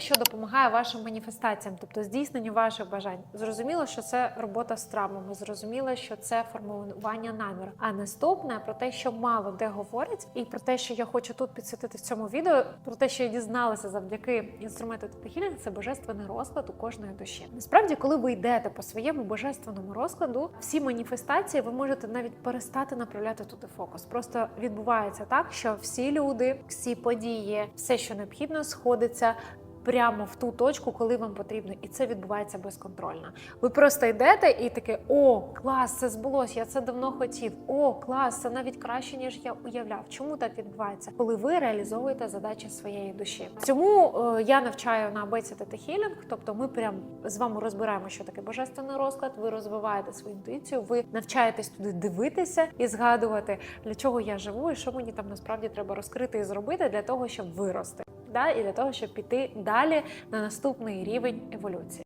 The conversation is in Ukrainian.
що допомагає вашим маніфестаціям, тобто здійсненню ваших бажань. Зрозуміло, що це робота з травмами, зрозуміло, що це формування наміру. А наступне про те, що мало де говорять, і про те, що я хочу тут підсвітити в цьому відео, про те, що я дізналася завдяки інструменту Тетахілінг, це божественний розклад у кожної душі. Насправді, коли ви йдете по своєму божественному розкладу, всі маніфестації ви можете навіть перестати направляти туди фокус. Просто відбувається так, що всі люди, всі події, все, що необхідно, сходиться прямо в ту точку, коли вам потрібно, і це відбувається безконтрольно. Ви просто йдете і таке: о, клас, це збулось, я це давно хотів. О, клас, це навіть краще ніж я уявляв. Чому так відбувається? Коли ви реалізовуєте задачі своєї душі. Цьому е, я навчаю на абеці та хілінг, тобто ми прям з вами розбираємо, що таке божественний розклад. Ви розвиваєте свою інтуїцію, ви навчаєтесь туди дивитися і згадувати, для чого я живу, і що мені там насправді треба розкрити і зробити для того, щоб вирости. Да, і для того, щоб піти далі на наступний рівень еволюції.